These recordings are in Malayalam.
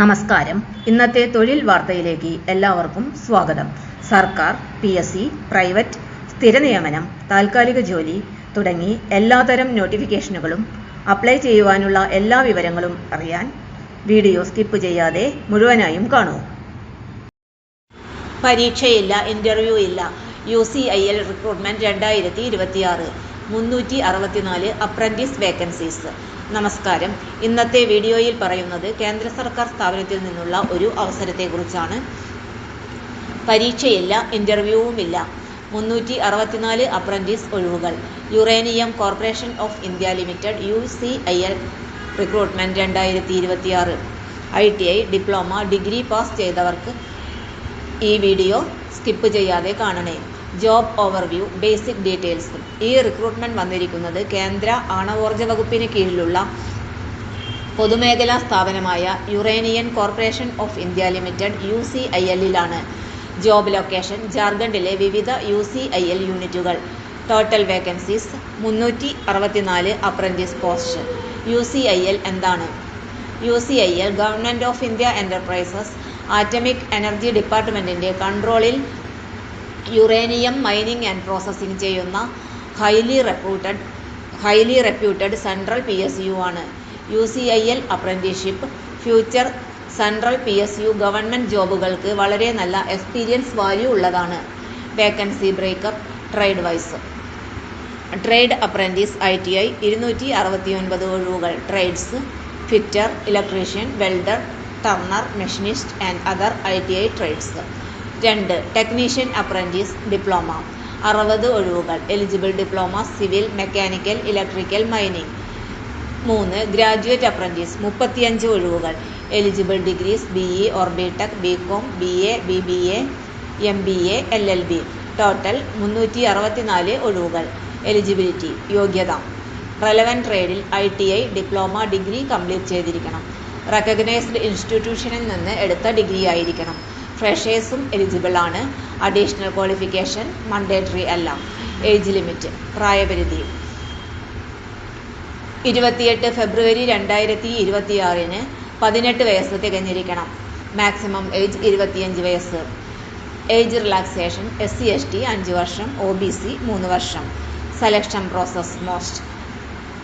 നമസ്കാരം. ഇന്നത്തെ തൊഴിൽ വാർത്തയിലേക്ക് എല്ലാവർക്കും സ്വാഗതം. സർക്കാർ പി എസ് സി പ്രൈവറ്റ് സ്ഥിരനിയമനം താൽക്കാലിക ജോലി തുടങ്ങി എല്ലാതരം നോട്ടിഫിക്കേഷനുകളും അപ്ലൈ ചെയ്യുവാനുള്ള എല്ലാ വിവരങ്ങളും അറിയാൻ വീഡിയോ സ്കിപ്പ് ചെയ്യാതെ മുഴുവനായും കാണൂ. പരീക്ഷയില്ല ഇന്റർവ്യൂ ഇല്ല. U C I L recruitment രണ്ടായിരത്തി ഇരുപത്തിയാറ് മുന്നൂറ്റി അറുപത്തിനാല് അപ്രന്റീസ് വേക്കൻസീസ് നമസ്കാരം. ഇന്നത്തെ വീഡിയോയിൽ പറയുന്നത് കേന്ദ്ര സർക്കാർ സ്ഥാപനത്തിൽ നിന്നുള്ള ഒരു അവസരത്തെക്കുറിച്ചാണ്. പരീക്ഷയില്ല ഇന്റർവ്യൂവുമില്ല. മുന്നൂറ്റി അറുപത്തിനാല് അപ്രന്റീസ് ഒഴിവുകൾ. Uranium corporation of India limited U C I L recruitment രണ്ടായിരത്തി ഇരുപത്തിയാറ് I T I diploma degree pass ചെയ്തവർക്ക് ഈ വീഡിയോ സ്കിപ്പ് ചെയ്യാതെ കാണണേ. Job overview basic details. ഈ റിക്രൂട്ട്മെന്റ് വന്നിരിക്കുന്നത് കേന്ദ്ര ആണവോർജ വകുപ്പിന് കീഴിലുള്ള പൊതുമേഖലാ സ്ഥാപനമായ uranium corporation of India limited U C I എല്ലിലാണ് job location. ജാർഖണ്ഡിലെ വിവിധ യു സി ഐ എൽ യൂണിറ്റുകൾ. ടോട്ടൽ വേക്കൻസീസ് മുന്നൂറ്റി അറുപത്തിനാല് apprentice post. U C I L എന്താണ്? U C I L government of India enterprises atomic energy ഡിപ്പാർട്ട്മെന്റിന്റെ കൺട്രോളിൽ യുറേനിയം മൈനിങ് ആൻഡ് പ്രോസസ്സിംഗ് ചെയ്യുന്ന highly reputed highly reputed central P S U ആണ്. U C I L apprenticeship future central P S U government ജോബുകൾക്ക് വളരെ നല്ല എക്സ്പീരിയൻസ് വാല്യൂ ഉള്ളതാണ്. Vacancy breakup trade wise trade apprentice I T I ഇരുന്നൂറ്റി അറുപത്തി ഒൻപത് ഒഴിവുകൾ. Trades fitter electrician welder turner machinist and other I T I trades. രണ്ട് ടെക്നീഷ്യൻ അപ്രന്റീസ് ഡിപ്ലോമ അറുപത് ഒഴിവുകൾ. Eligible diploma civil mechanical electrical mining മൂന്ന് ഗ്രാജുവേറ്റ് അപ്രന്റീസ് മുപ്പത്തിയഞ്ച് ഒഴിവുകൾ. Eligible degrees B E or B tech B com B A B B A M B A L L B total മുന്നൂറ്റി അറുപത്തിനാല് ഒഴിവുകൾ. എലിജിബിലിറ്റി യോഗ്യത. Relevant ട്രേഡിൽ I T I diploma degree complete ചെയ്തിരിക്കണം. റെക്കഗ്നൈസ്ഡ് ഇൻസ്റ്റിറ്റ്യൂഷനിൽ നിന്ന് എടുത്ത ഡിഗ്രി ആയിരിക്കണം. ഫ്രഷേഴ്സും എലിജിബിൾ ആണ്. അഡീഷണൽ ക്വാളിഫിക്കേഷൻ മണ്ടേറ്ററി അല്ല. ഏജ് ലിമിറ്റ് പ്രായപരിധി. ഇരുപത്തിയെട്ട് ഫെബ്രുവരി രണ്ടായിരത്തി ഇരുപത്തിയാറിന് പതിനെട്ട് വയസ്സ് തികഞ്ഞിരിക്കണം. മാക്സിമം ഏജ് ഇരുപത്തിയഞ്ച് വയസ്സ്. Age relaxation S C S T അഞ്ച് വർഷം ഒ ബി സി മൂന്ന് വർഷം. സെലക്ഷൻ പ്രോസസ് മോസ്റ്റ്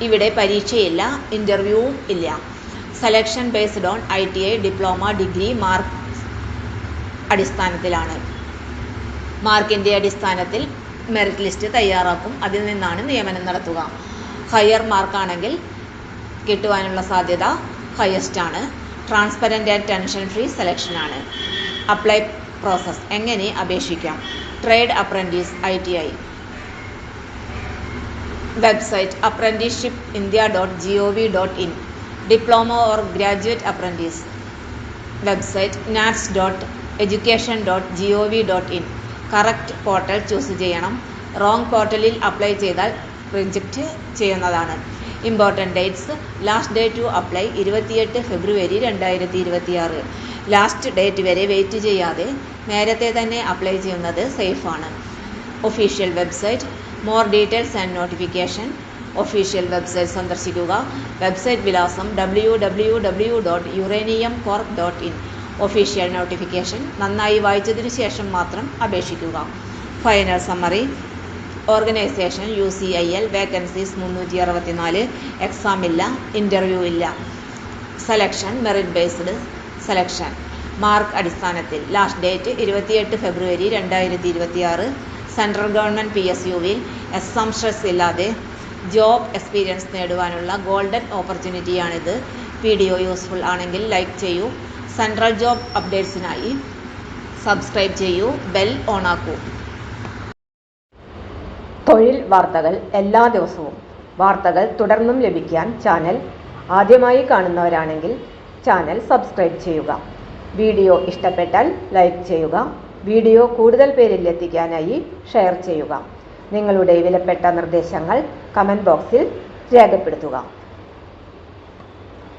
ഇവിടെ പരീക്ഷയില്ല ഇന്റർവ്യൂവും ഇല്ല. Selection based on I T I diploma degree mark അടിസ്ഥാനത്തിലാണ്. മാർക്കിന്റെ അടിസ്ഥാനത്തിൽ മെറിറ്റ് ലിസ്റ്റ് തയ്യാറാക്കും. അതിൽ നിന്നാണ് നിയമനം നടത്തുക. ഹയർ മാർക്കാണെങ്കിൽ കിട്ടുവാനുള്ള സാധ്യത ഹയസ്റ്റ് ആണ്. Transparent and tension free selection ആണ്. അപ്ലൈ പ്രോസസ് എങ്ങനെ അപേക്ഷിക്കാം? Trade apprentice I T I website apprenticeship India dot G O V dot in diploma or graduate apprentice website NATS dot education dot G O V dot in correct portal choose ചെയ്യണം. റോങ് പോർട്ടലിൽ അപ്ലൈ ചെയ്താൽ റിജക്റ്റ് ചെയ്യുന്നതാണ്. Important dates last day to apply ഇരുപത്തിയെട്ട് ഫെബ്രുവരി രണ്ടായിരത്തി ഇരുപത്തിയാറ് ലാസ്റ്റ് ഡേറ്റ് വരെ വെയിറ്റ് ചെയ്യാതെ നേരത്തെ തന്നെ അപ്ലൈ ചെയ്യുന്നത് സേഫാണ് official website more details and notification official website സന്ദർശിക്കുക. വെബ്സൈറ്റ് വിലാസം W W W dot uranium corp dot in official notification നന്നായി വായിച്ചതിന് ശേഷം മാത്രം അപേക്ഷിക്കുക. Final summary organisation U C I L vacancies മുന്നൂറ്റി അറുപത്തിനാല് എക്സാം ഇല്ല ഇന്റർവ്യൂ ഇല്ല. Selection merit based selection mark അടിസ്ഥാനത്തിൽ. ലാസ്റ്റ് ഡേറ്റ് ഇരുപത്തിയെട്ട് ഫെബ്രുവരി രണ്ടായിരത്തി ഇരുപത്തിയാറ് സെൻട്രൽ ഗവൺമെന്റ് പി എസ് യുവിൽ എക്സാം സ്ട്രെസ് ഇല്ലാതെ ജോബ് എക്സ്പീരിയൻസ് നേടുവാനുള്ള ഗോൾഡൻ ഓപ്പർച്യൂണിറ്റിയാണിത് വീഡിയോ യൂസ്ഫുൾ ആണെങ്കിൽ ലൈക്ക് ചെയ്യൂ. സെൻട്രൽ ജോബ് അപ്ഡേറ്റ്സിനായി സബ്സ്ക്രൈബ് ചെയ്യൂ. ബെൽ ഓണാക്കൂ തൊഴിൽ വാർത്തകൾ എല്ലാ ദിവസവും. വാർത്തകൾ തുടർന്നും ലഭിക്കാൻ ചാനൽ ആദ്യമായി കാണുന്നവരാണെങ്കിൽ ചാനൽ സബ്സ്ക്രൈബ് ചെയ്യുക. വീഡിയോ ഇഷ്ടപ്പെട്ടാൽ ലൈക്ക് ചെയ്യുക. വീഡിയോ കൂടുതൽ പേരിൽ എത്തിക്കാനായി ഷെയർ ചെയ്യുക. നിങ്ങളുടെ വിലപ്പെട്ട നിർദ്ദേശങ്ങൾ കമന്റ് ബോക്സിൽ രേഖപ്പെടുത്തുക.